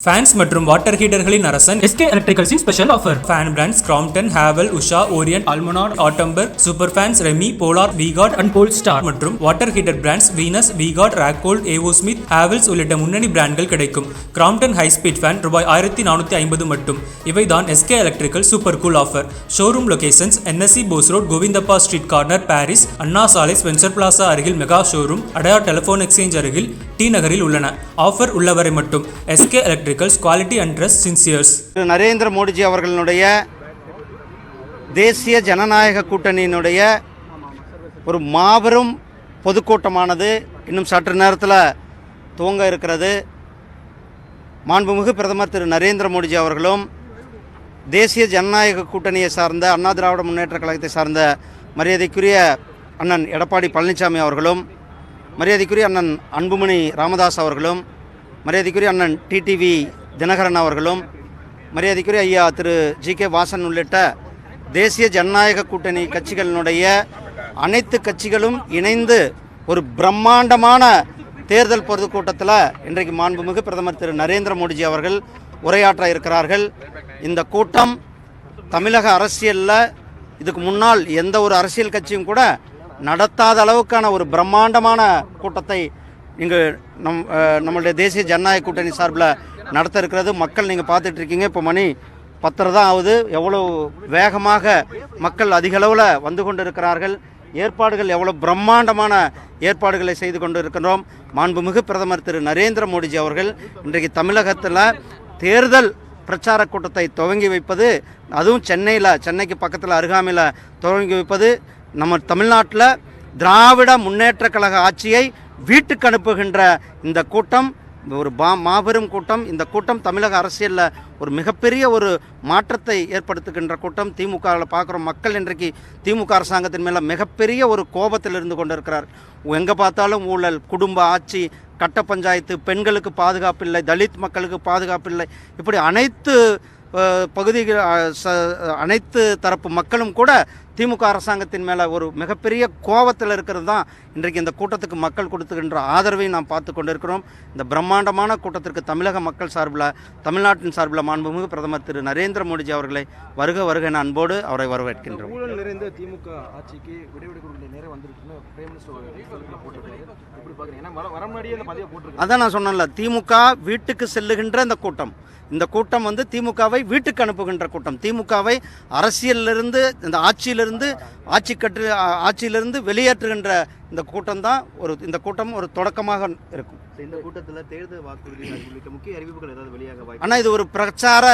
Fans மற்றும் water ஹீட்டர்களின் அரசன் SK எலக்ட்ரிகல்ஸின் special offer fan brands Crompton Havells Usha Orient Almonard Atomberg super fans Remi Polar V-Guard and Pole Star மற்றும் water heater brands Venus V-Guard Racold AO Smith Havells உள்ளிட்ட முன்னணி பிராண்ட்கள் கிடைக்கும். Crompton high speed fan ரூபாய் ஆயிரத்தி நானூற்றி ஐம்பது மட்டும். இவைதான் SK electrical super cool offer showroom locations NSC Bose road Govindappa street corner Parry's Anna சாலை ஸ்பென்சர் பிளாசா அருகில் mega showroom Adyar telephone exchange அருகில் டி நகரில் உள்ளன. ஆஃபர் உள்ளவரை மட்டும். SK electricals quality and trust சின்சியர்ஸ் Narendra Modiji அவர்களுடைய தேசிய ஜனநாயக கூட்டணியினுடைய ஒரு மாபெரும் பொதுக்கூட்டமானது இன்னும் சற்று நேரத்தில் துவங்க இருக்கிறது. மாண்புமிகு பிரதமர் திரு நரேந்திர மோடிஜி அவர்களும் தேசிய ஜனநாயக கூட்டணியை சார்ந்த அண்ணா திராவிட முன்னேற்ற கழகத்தை சார்ந்த மரியாதைக்குரிய அண்ணன் எடப்பாடி பழனிசாமி அவர்களும் மரியாதைக்குரிய அண்ணன் அன்புமணி ராமதாஸ் அவர்களும் மரியாதைக்குரிய அண்ணன் டிடிவி தினகரன் அவர்களும் மரியாதைக்குரிய ஐயா திரு ஜி கே வாசன் உள்ளிட்ட தேசிய ஜனநாயக கூட்டணி கட்சிகளினுடைய அனைத்து கட்சிகளும் இணைந்து ஒரு பிரம்மாண்டமான தேர்தல் பொதுக்கூட்டத்தில் இன்றைக்கு மாண்புமிகு பிரதமர் திரு நரேந்திர மோடிஜி அவர்கள் உரையாற்ற இருக்கிறார்கள். இந்த கூட்டம் தமிழக அரசியலில் இதுக்கு முன்னால் எந்த ஒரு அரசியல் கட்சியும் கூட நடத்தாத அளவுக்கான ஒரு பிரம்மாண்டமான கூட்டத்தை இங்கு நம் நம்மளுடைய தேசிய ஜனநாயக கூட்டணி சார்பில் நடத்த இருக்கிறது. மக்கள் நீங்கள் பார்த்துட்டு இருக்கீங்க. இப்போ மணி பத்தரை தான் ஆகுது. எவ்வளோ வேகமாக மக்கள் அதிக அளவில் வந்து கொண்டு இருக்கிறார்கள் ஏற்பாடுகள் எவ்வளோ பிரம்மாண்டமான ஏற்பாடுகளை செய்து கொண்டு இருக்கின்றோம் மாண்புமிகு பிரதமர் திரு நரேந்திர மோடிஜி அவர்கள் இன்றைக்கு தமிழகத்தில் தேர்தல் பிரச்சார கூட்டத்தை துவங்கி வைப்பது அதுவும் சென்னையில் சென்னைக்கு பக்கத்தில் அருகாமையில் துவங்கி வைப்பது நம்ம தமிழ்நாட்டில் திராவிட முன்னேற்ற கழக ஆட்சியை வீட்டுக்கு அனுப்புகின்ற இந்த கூட்டம் ஒரு பா மாபெரும் கூட்டம் இந்த கூட்டம் தமிழக அரசியலில் ஒரு மிகப்பெரிய ஒரு மாற்றத்தை ஏற்படுத்துகின்ற கூட்டம். திமுகவில் பார்க்குற மக்கள் இன்றைக்கு திமுக அரசாங்கத்தின் மேலே மிகப்பெரிய ஒரு கோபத்தில் இருந்து கொண்டிருக்கிறார். எங்கே பார்த்தாலும் ஊழல் குடும்ப ஆட்சி கட்ட பஞ்சாயத்து பெண்களுக்கு பாதுகாப்பில்லை தலித் மக்களுக்கு பாதுகாப்பில்லை இப்படி அனைத்து பகுதிகள் ச- அனைத்து தரப்பு மக்களும் கூட திமுக அரசாங்கத்தின் மேலே ஒரு மிகப்பெரிய கோபத்தில் இருக்கிறது தான் இன்றைக்கு இந்த கூட்டத்துக்கு மக்கள் கொடுத்துக்கின்ற ஆதரவை நாம் பார்த்து கொண்டிருக்கிறோம். இந்த பிரம்மாண்டமான கூட்டத்திற்கு தமிழக மக்கள் சார்பில் தமிழ்நாட்டின் சார்பில் மாண்புமிகு பிரதமர் திரு நரேந்திர மோடிஜி அவர்களை வருக வருக என அன்போடு அவரை வரவேற்கின்றோம். நிறைந்த திமுக ஆட்சிக்கு அதான் நான் சொன்னேன்ல திமுக வீட்டுக்கு செல்லுகின்ற இந்த கூட்டம். இந்த கூட்டம் வந்து திமுகவை வீட்டுக்கு அனுப்புகின்ற கூட்டம். திமுகவை அரசியலிருந்து இந்த ஆட்சியிலிருந்து ஆட்சி கட்டு ஆட்சியிலிருந்து வெளியேற்றுகின்ற இந்த கூட்டம் தான் ஒரு இந்த கூட்டம் ஒரு தொடக்கமாக இருக்கும். இந்த கூட்டத்தில் தேர்தல் வாக்குறுதிகள் உள்ளிட்ட முக்கிய அறிவிப்புகள் ஏதாவது வெளியாக ஆனால் இது ஒரு பிரச்சார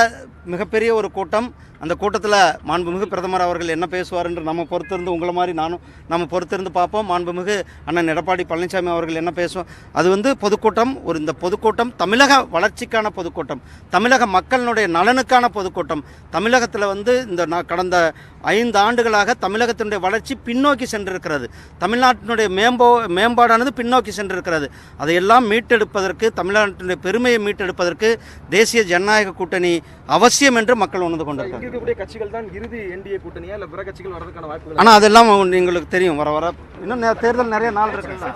மிகப்பெரிய ஒரு கூட்டம். அந்த கூட்டத்தில் மாண்புமிகு பிரதமர் அவர்கள் என்ன பேசுவார் என்று நம்ம பொறுத்திருந்து உங்களை மாதிரி நானும் நம்ம பொறுத்திருந்து பார்ப்போம். மாண்புமிகு அண்ணன் எடப்பாடி பழனிசாமி அவர்கள் என்ன பேசுவோம் அது வந்து பொதுக்கூட்டம் ஒரு இந்த பொதுக்கூட்டம் தமிழக வளர்ச்சிக்கான பொதுக்கூட்டம் தமிழக மக்களினுடைய நலனுக்கான பொதுக்கூட்டம். தமிழகத்தில் வந்து இந்த கடந்த ஐந்து ஆண்டுகளாக தமிழகத்தினுடைய வளர்ச்சி பின்னோக்கி சென்றிருக்கிறது. தமிழ்நாட்டினுடைய மேம்போ மேம்பாடானது பின்னோக்கி சென்றிருக்கிறது. அதையெல்லாம் மீட்டெடுப்பதற்கு தமிழ்நாட்டினுடைய பெருமையை மீட்டெடுப்பதற்கு தேசிய ஜனநாயக கூட்டணி அவசியம் என்று மக்கள் உணர்ந்து இங்க கொண்டிருக்கிறார்கள் இருக்கக்கூடிய கட்சிகள் தான் இறுதி என்டிஏ கூட்டணியா? இல்ல பிற கட்சிகள் வரதுக்கான வாய்ப்புகள் ஆனால் அதெல்லாம் உங்களுக்கு தெரியும். வர வர இன்னும் தேர்தல் நிறைய நாள் இருக்குல்ல.